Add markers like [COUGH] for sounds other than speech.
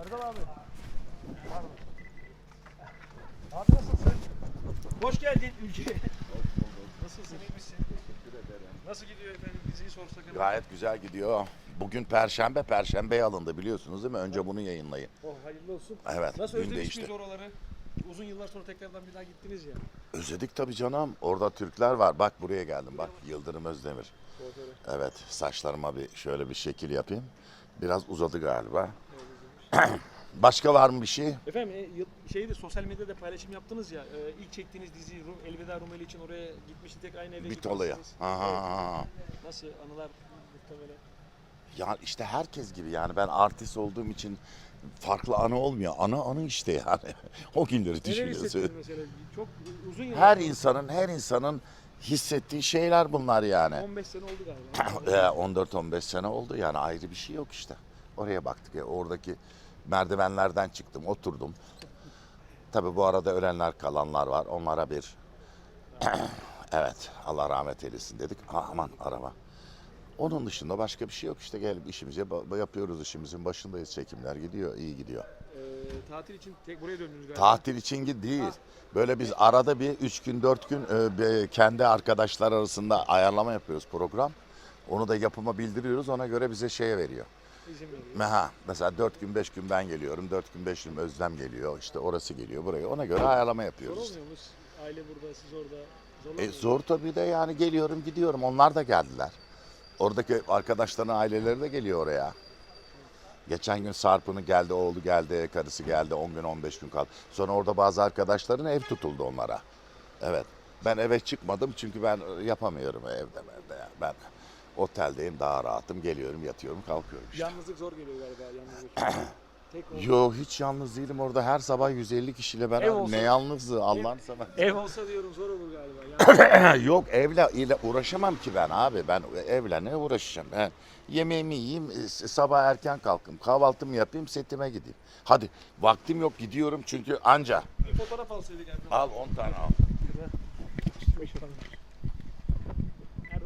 Erdal abi. Pardon. Abi nasılsın? Hoş geldin ülkeye. Nasılsın? iyi misin? Nasıl gidiyor efendim? Diziyi sorsak hemen. Gayet güzel gidiyor. Bugün Perşembe, Perşembeye alındı biliyorsunuz değil mi? Önce bunu yayınlayın. Oh hayırlı olsun. Evet, Nasıl özlemiş değişti. miyiz oraları? Uzun yıllar sonra tekrardan bir daha gittiniz ya. Özledik tabii canım. Orada Türkler var. Bak buraya geldim bak. Yıldırım Özdemir. Evet, saçlarıma bir şöyle bir şekil yapayım. Biraz uzadı galiba. [CLEARS THROAT] Başka var mı bir şey? Efendim e, şeyde sosyal medyada paylaşım yaptınız ya. e, ilk çektiğiniz dizi Rum, Elveda Rumeli için oraya gitmişti tek aynı gitmişsiniz. Aha. Nasıl anılar muhtemelen. Ya işte herkes gibi yani ben artist olduğum için farklı anı olmuyor. Ana anı işte yani. [LAUGHS] o günleri düşünüyorsun. mesela? Çok uzun yıllar. Her insanın her insanın hissettiği şeyler bunlar yani. 15 sene oldu galiba. [CLEARS THROAT] Ee, 14-15 sene oldu yani ayrı bir şey yok işte. Oraya baktık ya oradaki merdivenlerden çıktım oturdum. Tabi bu arada ölenler kalanlar var onlara bir [CLEARS THROAT] evet Allah rahmet eylesin dedik. Ha, aman araba. Onun dışında başka bir şey yok işte gelip işimizi yap- yapıyoruz işimizin başındayız çekimler gidiyor iyi gidiyor. Ee, tatil için tek buraya döndünüz galiba. Tatil için gi- değil. Böyle biz arada bir üç gün dört gün e, kendi arkadaşlar arasında ayarlama yapıyoruz program. Onu da yapıma bildiriyoruz ona göre bize şeye veriyor. İzin veriyor. Meha mesela dört gün beş gün ben geliyorum. Dört gün beş gün Özlem geliyor. işte orası geliyor buraya. Ona göre ayarlama Zor yapıyoruz. işte. olmuyor mu? Aile burada, siz orada. Zor E, zor tabii de yani geliyorum gidiyorum. Onlar da geldiler. Oradaki arkadaşların aileleri de geliyor oraya. Geçen gün Sarp'ın geldi, oğlu geldi, karısı geldi. 10 gün 15 gün kaldı. Sonra orada bazı arkadaşların ev tutuldu onlara. Evet. Ben eve çıkmadım çünkü ben yapamıyorum evde. evde ya. Ben oteldeyim daha rahatım. Geliyorum, yatıyorum, kalkıyorum işte. Yalnızlık zor geliyor galiba. Yalnızlık. [CLEARS THROAT] tek. Yo hiç yalnız değilim orada. Her sabah 150 kişiyle beraber. olsa- Ne yalnızlığı Allah'ını seversen. Ev olsa diyorum zor olur galiba. [CLEARS THROAT] Yok evle ile uğraşamam ki ben abi. Ben evle ne uğraşacağım? Ben yemeğimi yiyeyim, e, sabah erken kalkayım, kahvaltımı yapayım, setime gideyim. Hadi vaktim yok gidiyorum çünkü anca. bir fotoğraf alsaydık. Al 10 tane al. Beş oran.